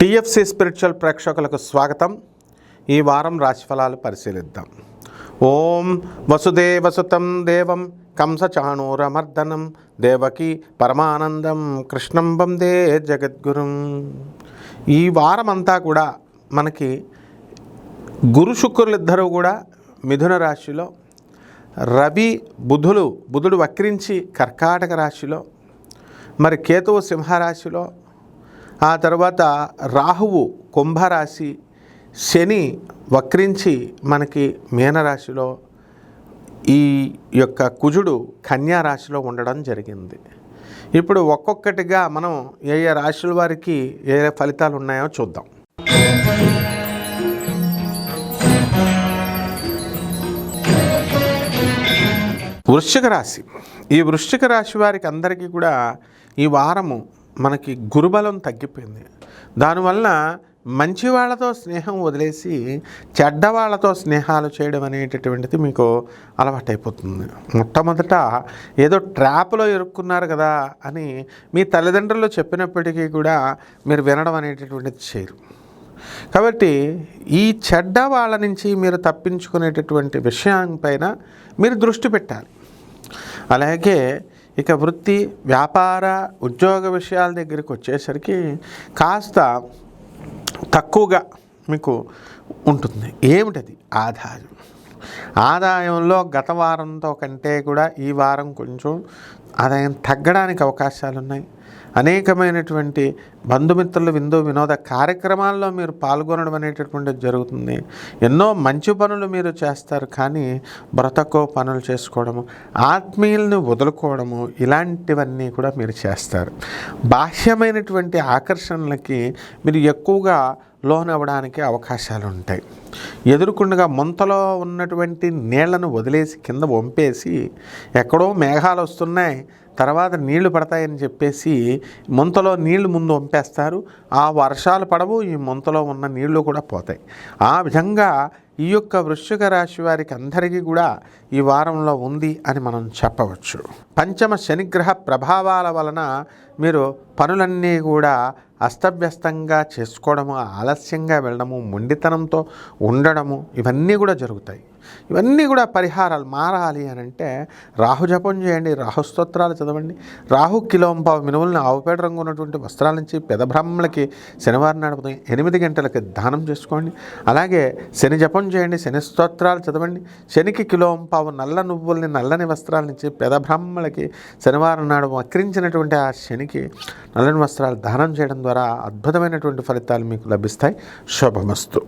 TFC spiritual ప్రేక్షకులకు స్వాగతం. ఈ వారం రాశిఫలాలు పరిశీలిద్దాం. ఓం వసుదేవసుతం దేవం కంసచాణూరమర్దనం దేవకి పరమానందం కృష్ణం వందే జగద్గురుం. ఈ వారం అంతా కూడా మనకి గురు శుక్రులు కూడా మిథున రాశిలో రవి బుధులు బుధుడు వక్రించి కర్కాటక రాశిలో మరి కేతువు సింహరాశిలో ఆ తర్వాత రాహువు కుంభరాశి శని వక్రించి మనకి మీనరాశిలో ఈ యొక్క కుజుడు కన్యా రాశిలో ఉండడం జరిగింది. ఇప్పుడు ఒక్కొక్కటిగా మనం ఏ ఏ రాశుల వారికి ఏ ఏ ఫలితాలు ఉన్నాయో చూద్దాం. వృశ్చిక రాశి. ఈ వృశ్చిక రాశి వారికి అందరికీ కూడా ఈ వారము మనకి గురుబలం తగ్గిపోయింది. దానివల్ల మంచి వాళ్ళతో స్నేహం వదిలేసి చెడ్డ వాళ్ళతో స్నేహాలు చేయడం అనేటటువంటిది మీకు అలవాటైపోతుంది. మొట్టమొదట ఏదో ట్రాప్లో ఇరుక్కున్నారు కదా అని మీ తల్లిదండ్రులు చెప్పినప్పటికీ కూడా మీరు వినడం అనేటటువంటిది చేయరు. కాబట్టి ఈ చెడ్డ వాళ్ళ నుంచి మీరు తప్పించుకునేటటువంటి విషయం పైన మీరు దృష్టి పెట్టాలి. అలాగే ఇక వృత్తి వ్యాపార ఉద్యోగ విషయాల దగ్గరికి వచ్చేసరికి కాస్త తక్కువగా మీకు ఉంటుంది. ఏమిటది ఆధారం? ఆదాయంలో గత వారంతో కంటే కూడా ఈ వారం కొంచెం ఆదాయం తగ్గడానికి అవకాశాలు ఉన్నాయి అనేకమైనటువంటి బంధుమిత్రులు విందు వినోద కార్యక్రమాల్లో మీరు పాల్గొనడం అనేటటువంటిది జరుగుతుంది. ఎన్నో మంచి పనులు మీరు చేస్తారు కానీ బ్రతకో పనులు చేసుకోవడము ఆత్మీయుల్ని వదులుకోవడము ఇలాంటివన్నీ కూడా మీరు చేస్తారు. బాహ్యమైనటువంటి ఆకర్షణలకి మీరు ఎక్కువగా లోన్ అవ్వడానికి అవకాశాలు ఉంటాయి ఎదురుకుండగా ముంతలో ఉన్నటువంటి నీళ్ళను వదిలేసి కింద వంపేసి ఎక్కడో మేఘాలు వస్తున్నాయి తర్వాత నీళ్ళు పడతాయని చెప్పేసి ముంతలో నీళ్ళు ముందు వంపేస్తారు. ఆ వర్షాలు పడవు ఈ ముంతలో ఉన్న నీళ్ళు కూడా పోతాయి. ఆ విధంగా ఈ యొక్క వృశ్చిక రాశి వారికి అందరికీ కూడా ఈ వారంలో ఉంది అని మనం చెప్పవచ్చు. పంచమ శనిగ్రహ ప్రభావాల వలన మీరు పనులన్నీ కూడా అస్తవ్యస్తంగా చేసుకోవడము ఆలస్యంగా వెళ్ళడము మొండితనంతో ఉండడము ఇవన్నీ కూడా జరుగుతాయి. ఇవన్నీ కూడా పరిహారాలు. మారాలి అని అంటే రాహు జపం చేయండి రాహు స్తోత్రాలు చదవండి. రాహు కిలోంపావు మినుములను ఆవుపేట రంగు ఉన్నటువంటి వస్త్రాల నుంచి పెదబ్రహ్మలకి శనివారం నాడు ఉదయం ఎనిమిది గంటలకి దానం చేసుకోండి. అలాగే శని జపం చేయండి శని స్తోత్రాలు చదవండి. శనికి కిలోంపావు నల్ల నువ్వుల్ని నల్లని వస్త్రాల నుంచి పెదబ్రహ్మలకి శనివారం నాడు వక్రించినటువంటి ఆ శనికి నల్లని వస్త్రాలు దానం చేయడం ద్వారా అద్భుతమైనటువంటి ఫలితాలు మీకు లభిస్తాయి. శుభమస్తు.